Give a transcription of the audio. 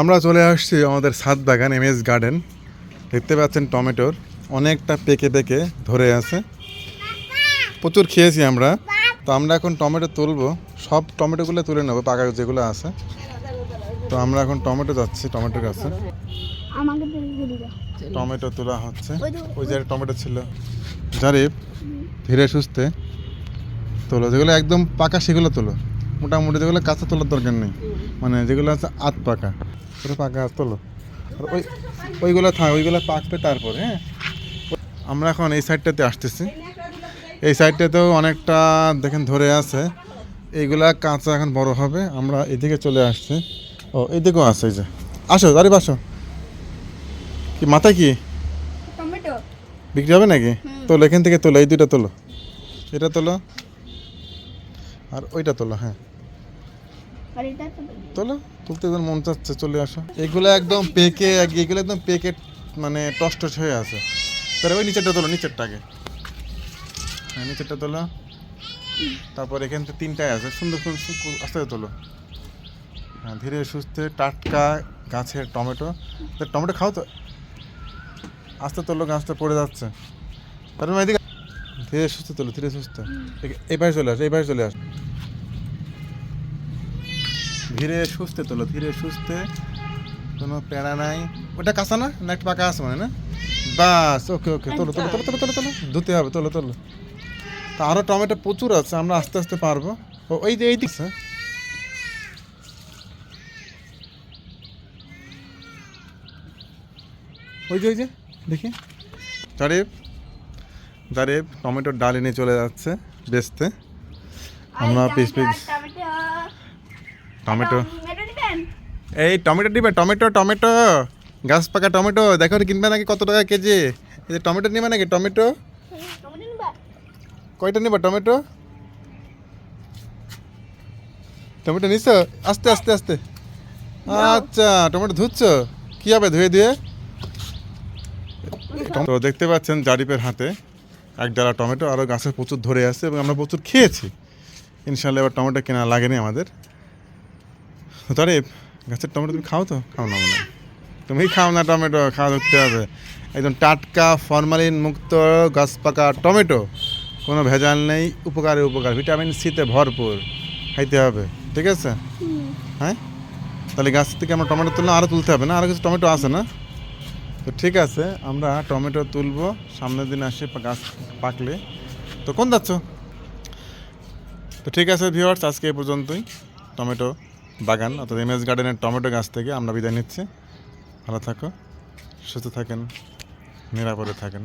আমরা চলে আসছি আমাদের সাত বাগান এম এস গার্ডেন। দেখতে পাচ্ছেন টমেটোর অনেকটা পেকে পেকে ধরে আছে। প্রচুর খেয়েছি আমরা। তো আমরা এখন টমেটো তুলবো। সব টমেটোগুলো তুলে নেব পাকা যেগুলো আছে। তো আমরা এখন টমেটো যাচ্ছি টমেটোর কাছে। টমেটো তোলা হচ্ছে। ওই যে টমেটো ছিল। জারিফ ধীরে সুস্থে তোলো। যেগুলো একদম পাকা সেগুলো তোলো। মোটামুটি যেগুলো কাঁচা তোলার দরকার নেই। মানে যেগুলো আছে আধ পাকা। পুরো পাকা তোলো। আর ওই ওইগুলো থাক ওইগুলো পাকবে তারপরে হ্যাঁ? আমরা এখন এই সাইডটাতে আসতেছি। এই সাইডটাতেও অনেকটা দেখেন ধরে আছে। এইগুলা কাঁচা এখন বড় হবে। আমরা এদিকে চলে আসছি। ও এদিকেও আছে এই যে। আসো দাঁড়িয়ে আসো কি মাথায় কি? বিক্রি হবে নাকি? তোলো এখান থেকে তোলো এই দুইটা তোলো। এটা তোলো। আর ওইটা তোলো হ্যাঁ। তোলো তুলতে যখন মন চাচ্ছে চলে আসো। এগুলো একদম পেকে এগুলো একদম পেকে মানে টস টস হয়ে আছে। তাহলে ওই নিচেরটা তোলো নিচেরটাকে। হ্যাঁ নিচেরটা তোলো। তারপর এখান থেকে তিনটায় আছে। সুন্দর সুন্দর আস্তে তোলো। হ্যাঁ ধীরে সুস্থে টাটকা গাছের টমেটো। তা টমেটো খাও তো। আস্তে তোলো গাছটা পড়ে যাচ্ছে। তারপর এদিকে ধীরে সুস্থ তোলো ধীরে সুস্থ। এবার চলে আস এবার চলে আস। ধীরে সুস্থে তোলো ধীরে সুস্থে। কোনো প্যারা নাই। ওটা কাঁচা না? না একটু পাকা আছে মানে না? বাস ওকে ওকে তোলো তোলো তোলো তোলো তোলো তোলো। ধুতে হবে তোলো তোলো। তা আরও টমেটো প্রচুর আছে আমরা আস্তে আস্তে পারব। ও ওই যে এই দিক। ওই যে ওই যে দেখি। জারিফ জারিফ টমেটোর ডাল এনে চলে যাচ্ছে বেচতে। আমরা পিস পিস। টমেটো এই টমেটো দিবে টমেটো টমেটো গাছ পাকা টমেটো দেখো কিনবে নাকি কত টাকা কেজি? এই যে টমেটো নিবে নাকি টমেটো টমেটো কয়টা নিবা টমেটো টমেটো নিছ? আস্তে আস্তে আস্তে। আচ্ছা টমেটো ধুচ্ছ? কি হবে ধুয়ে দিয়ে তো দেখতে পাচ্ছেন জারিপের হাতে এক ডালা টমেটো আরও গাছে প্রচুর ধরে আছে এবং আমরা প্রচুর খেয়েছি। ইনশাল্লাহ এবার টমেটো কেনা লাগেনি আমাদের। জারিপ গাছের টমেটো তুমি খাও তো? খাও না মনে? তুমি খাও না টমেটো খাওয়া ধরতে হবে। একদম টাটকা ফরমালিন মুক্ত গাছ পাকা টমেটো। কোনো ভেজাল নেই উপকারে উপকার। ভিটামিন সিতে ভরপুর। খাইতে হবে ঠিক আছে? হ্যাঁ? তাহলে গাছ থেকে আমরা টমেটো তুললে আরও তুলতে হবে না? আরও কিছু টমেটো আছে না? তো ঠিক আছে আমরা টমেটো তুলবো। সামনের দিন আসে গাছ পাকলে। তো কোন যাচ্ছ? তো ঠিক আছে ভিওয়ার্স আজকে এ পর্যন্তই। টমেটো বাগান, অর্থাৎ এম এস গার্ডেনের টমেটো গাছ থেকে আমরা বিদায় নিচ্ছি। ভালো থাকো, সুস্থ থাকেন, নিরাপদে থাকেন।